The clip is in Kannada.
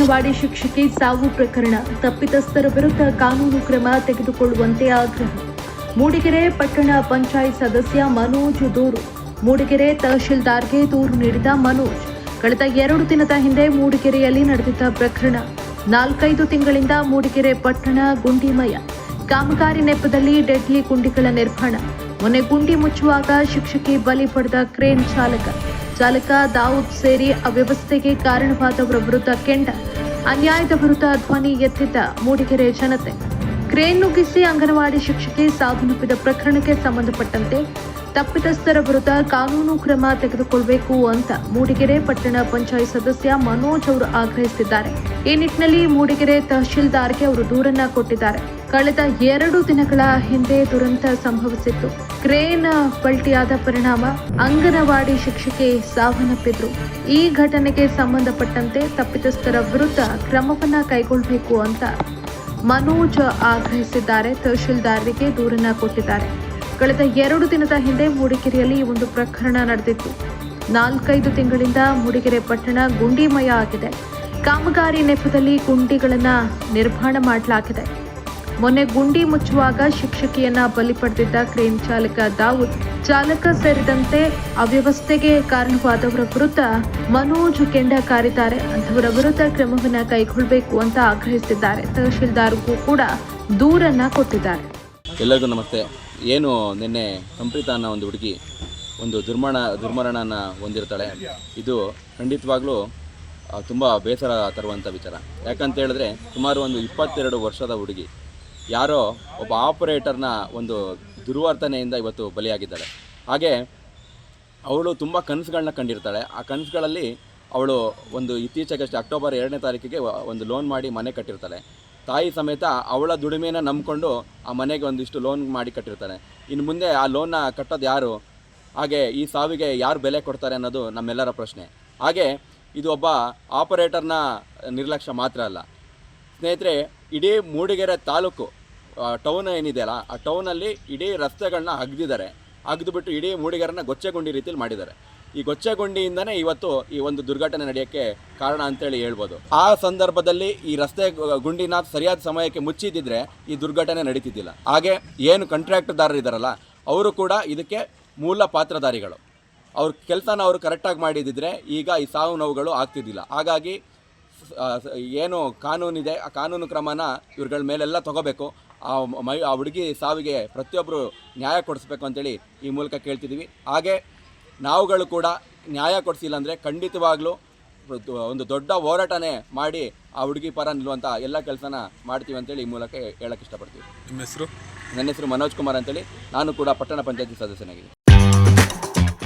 ಅಂಗನವಾಡಿ ಶಿಕ್ಷಕಿ ಸಾವು ಪ್ರಕರಣ. ತಪ್ಪಿತಸ್ಥರ ವಿರುದ್ಧ ಕಾನೂನು ಕ್ರಮ ತೆಗೆದುಕೊಳ್ಳುವಂತೆ ಆಗ್ರಹ. ಮೂಡಿಗೆರೆ ಪಟ್ಟಣ ಪಂಚಾಯತ್ ಸದಸ್ಯ ಮನೋಜ್ ದೂರು. ಮೂಡಿಗೆರೆ ತಹಶೀಲ್ದಾರ್ಗೆ ದೂರು ನೀಡಿದ ಮನೋಜ್. ಕಳೆದ ಎರಡು ದಿನದ ಹಿಂದೆ ಮೂಡಿಗೆರೆಯಲ್ಲಿ ನಡೆದಿದ್ದ ಪ್ರಕರಣ. ನಾಲ್ಕೈದು ತಿಂಗಳಿಂದ ಮೂಡಿಗೆರೆ ಪಟ್ಟಣ ಗುಂಡಿಮಯ. ಕಾಮಗಾರಿ ನೆಪದಲ್ಲಿ ಡೆಡ್ಲಿ ಗುಂಡಿಗಳ ನಿರ್ಮಾಣ. ಮೊನ್ನೆ ಗುಂಡಿ ಮುಚ್ಚುವಾಗ ಶಿಕ್ಷಕಿ ಬಲಿ ಪಡೆದ ಕ್ರೇನ್ ಚಾಲಕ. ಚಾಲಕ ದಾವೂದ್ ಸೇರಿ ಅವ್ಯವಸ್ಥೆಗೆ ಕಾರಣವಾದವರ ವಿರುದ್ಧ ಕೆಂಡ, ಅನ್ಯಾಯದ ವಿರುದ್ಧ ಧ್ವನಿ ಎತ್ತಿದ್ದ ಮೂಡಿಗೆರೆ ಜನತೆ. ಕ್ರೇನ್ ನುಗ್ಗಿಸಿ ಅಂಗನವಾಡಿ ಶಿಕ್ಷಕಿ ಸಾವನ್ನಪ್ಪಿದ ಪ್ರಕರಣಕ್ಕೆ ಸಂಬಂಧಪಟ್ಟಂತೆ ತಪ್ಪಿತಸ್ಥರ ವಿರುದ್ಧ ಕಾನೂನು ಕ್ರಮ ತೆಗೆದುಕೊಳ್ಳಬೇಕು ಅಂತ ಮೂಡಿಗೆರೆ ಪಟ್ಟಣ ಪಂಚಾಯತ್ ಸದಸ್ಯ ಮನೋಜ್ ಅವರು ಆಗ್ರಹಿಸಿದ್ದಾರೆ. ಈ ನಿಟ್ಟಿನಲ್ಲಿ ಮೂಡಿಗೆರೆ ತಹಶೀಲ್ದಾರ್ಗೆ ಅವರು ದೂರನ್ನ ಕೊಟ್ಟಿದ್ದಾರೆ. ಕಳೆದ ಎರಡು ದಿನಗಳ ಹಿಂದೆ ದುರಂತ ಸಂಭವಿಸಿತ್ತು. ಕ್ರೇನ್ ಪಲ್ಟಿಯಾದ ಪರಿಣಾಮ ಅಂಗನವಾಡಿ ಶಿಕ್ಷಕಿ ಸಾವನ್ನಪ್ಪಿದ್ರು ಈ ಘಟನೆಗೆ ಸಂಬಂಧಪಟ್ಟಂತೆ ತಪ್ಪಿತಸ್ಥರ ವಿರುದ್ಧ ಕ್ರಮವನ್ನ ಕೈಗೊಳ್ಳಬೇಕು ಅಂತ ಮನೋಜ್ ಆಗ್ರಹಿಸಿದ್ದಾರೆ. ತಹಶೀಲ್ದಾರರಿಗೆ ದೂರನ್ನ ಕೊಟ್ಟಿದ್ದಾರೆ. ಕಳೆದ ಎರಡು ದಿನದ ಹಿಂದೆ ಮೂಡಿಗೆರೆಯಲ್ಲಿ ಒಂದು ಪ್ರಕರಣ ನಡೆದಿತ್ತು. ನಾಲ್ಕೈದು ತಿಂಗಳಿಂದ ಮೂಡಿಗೆರೆ ಪಟ್ಟಣ ಗುಂಡಿಮಯ ಆಗಿದೆ. ಕಾಮಗಾರಿ ನೆಪದಲ್ಲಿ ಗುಂಡಿಗಳನ್ನು ನಿರ್ಮಾಣ ಮಾಡಲಾಗಿದೆ. ಮೊನ್ನೆ ಗುಂಡಿ ಮುಚ್ಚುವಾಗ ಶಿಕ್ಷಕಿಯನ್ನ ಬಲಿ ಪಡೆದಿದ್ದ ಕ್ರೇನ್ ಚಾಲಕ ದಾವೂದ್. ಚಾಲಕ ಸೇರಿದಂತೆ ಅವ್ಯವಸ್ಥೆಗೆ ಕಾರಣವಾದವರ ವಿರುದ್ಧ ಮನೋಜ್ ಕೆಂಡ ಕಾರಿದ್ದಾರೆ. ಅಂತವರ ವಿರುದ್ಧ ಕ್ರಮವನ್ನ ಕೈಗೊಳ್ಳಬೇಕು ಅಂತ ಆಗ್ರಹಿಸಿದ್ದಾರೆ. ತಹಶೀಲ್ದಾರ್ಗೂ ಕೂಡ ದೂರನ್ನ ಕೊಟ್ಟಿದ್ದಾರೆ. ಎಲ್ಲರಿಗೂ ನಮಸ್ತೆ. ಏನು ನಿನ್ನೆ ಸಂಪ್ರೀತ ಅನ್ನೋ ಒಂದು ಹುಡುಗಿ ಒಂದು ದುರ್ಮರಣ, ದುರ್ಮರಣನ ಹೊಂದಿರ್ತಾಳೆ. ಇದು ಖಂಡಿತವಾಗ್ಲೂ ತುಂಬ ಬೇಸರ ತರುವಂಥ ವಿಚಾರ. ಯಾಕಂತ ಹೇಳಿದ್ರೆ ಸುಮಾರು ಒಂದು ಇಪ್ಪತ್ತೆರಡು ವರ್ಷದ ಹುಡುಗಿ. ಯಾರೋ ಒಬ್ಬ ಆಪರೇಟರ್ನ ಒಂದು ದುರ್ವರ್ತನೆಯಿಂದ ಇವತ್ತು ಬಲಿಯಾಗಿದ್ದಾಳೆ ಹಾಗೆ ಅವಳು ತುಂಬ ಕನಸುಗಳನ್ನ ಕಂಡಿರ್ತಾಳೆ. ಆ ಕನಸುಗಳಲ್ಲಿ ಅವಳು ಒಂದು ಇತ್ತೀಚೆಗಷ್ಟೇ ಅಕ್ಟೋಬರ್ ಎರಡನೇ ತಾರೀಕಿಗೆ ಒಂದು ಲೋನ್ ಮಾಡಿ ಮನೆ ಕಟ್ಟಿರ್ತಾಳೆ. ತಾಯಿ ಸಮೇತ ಅವಳ ದುಡಿಮೆಯನ್ನು ನಂಬಿಕೊಂಡು ಆ ಮನೆಗೆ ಒಂದಿಷ್ಟು ಲೋನ್ ಮಾಡಿ ಕಟ್ಟಿರ್ತಾಳೆ. ಇನ್ನು ಮುಂದೆ ಆ ಲೋನ್ನ ಕಟ್ಟೋದು ಯಾರು? ಹಾಗೆ ಈ ಸಾವಿಗೆ ಯಾರು ಬೆಲೆ ಕೊಡ್ತಾರೆ ಅನ್ನೋದು ನಮ್ಮೆಲ್ಲರ ಪ್ರಶ್ನೆ. ಹಾಗೆ ಇದು ಒಬ್ಬ ಆಪರೇಟರ್ನ ನಿರ್ಲಕ್ಷ್ಯ ಮಾತ್ರ ಅಲ್ಲ. ಸ್ನೇಹಿತರೆ, ಇಡೀ ಮೂಡಿಗೆರೆ ತಾಲೂಕು ಟೌನ್ ಏನಿದೆಯಲ್ಲ ಆ ಟೌನಲ್ಲಿ ಇಡೀ ರಸ್ತೆಗಳನ್ನ ಅಗ್ದಿದ್ದಾರೆ ಅಗ್ದುಬಿಟ್ಟು ಇಡೀ ಮೂಡಿಗೆರನ್ನ ಗೊಚ್ಚೆಗುಂಡಿ ರೀತಿಯಲ್ಲಿ ಮಾಡಿದ್ದಾರೆ. ಈ ಗೊಚ್ಚೆಗುಂಡಿಯಿಂದನೇ ಇವತ್ತು ಈ ಒಂದು ದುರ್ಘಟನೆ ನಡೆಯೋಕ್ಕೆ ಕಾರಣ ಅಂತೇಳಿ ಹೇಳ್ಬೋದು. ಆ ಸಂದರ್ಭದಲ್ಲಿ ಈ ರಸ್ತೆ ಗುಂಡಿನ ಸರಿಯಾದ ಸಮಯಕ್ಕೆ ಮುಚ್ಚಿದ್ದಿದ್ರೆ ಈ ದುರ್ಘಟನೆ ನಡೀತಿದ್ದಿಲ್ಲ. ಹಾಗೆ ಏನು ಕಾಂಟ್ರಾಕ್ಟ್ದಾರರು ಇದ್ದಾರಲ್ಲ, ಅವರು ಕೂಡ ಇದಕ್ಕೆ ಮೂಲ ಪಾತ್ರಧಾರಿಗಳು. ಅವ್ರ ಕೆಲಸನ ಅವರು ಕರೆಕ್ಟಾಗಿ ಮಾಡಿದಿದ್ರೆ ಈಗ ಈ ಸಾವು ನೋವುಗಳು ಆಗ್ತಿದ್ದಿಲ್ಲ. ಹಾಗಾಗಿ ಏನು ಕಾನೂನಿದೆ, ಆ ಕಾನೂನು ಕ್ರಮನ ಇವ್ರಗಳ ಮೇಲೆಲ್ಲ ತಗೋಬೇಕು. ಆ ಮೈ ಆ ಹುಡುಗಿ ಸಾವಿಗೆ ಪ್ರತಿಯೊಬ್ಬರು ನ್ಯಾಯ ಕೊಡಿಸ್ಬೇಕು ಅಂತೇಳಿ ಈ ಮೂಲಕ ಕೇಳ್ತಿದ್ದೀವಿ. ಹಾಗೆ ನಾವುಗಳು ಕೂಡ ನ್ಯಾಯ ಕೊಡಿಸಿಲ್ಲ ಅಂದರೆ ಖಂಡಿತವಾಗ್ಲೂ ಒಂದು ದೊಡ್ಡ ಹೋರಾಟನೇ ಮಾಡಿ ಆ ಹುಡುಗಿ ಪರ ನಿಲ್ಲುವಂಥ ಎಲ್ಲ ಕೆಲಸನ ಮಾಡ್ತೀವಿ ಅಂತೇಳಿ ಈ ಮೂಲಕ ಹೇಳಕ್ಕೆ ಇಷ್ಟಪಡ್ತೀವಿ. ನಿಮ್ಮ ಹೆಸರು? ನನ್ನ ಹೆಸರು ಮನೋಜ್ ಕುಮಾರ್ ಅಂತೇಳಿ. ನಾನು ಕೂಡ ಪಟ್ಟಣ ಪಂಚಾಯತಿ ಸದಸ್ಯನಾಗಿದ್ದೀನಿ.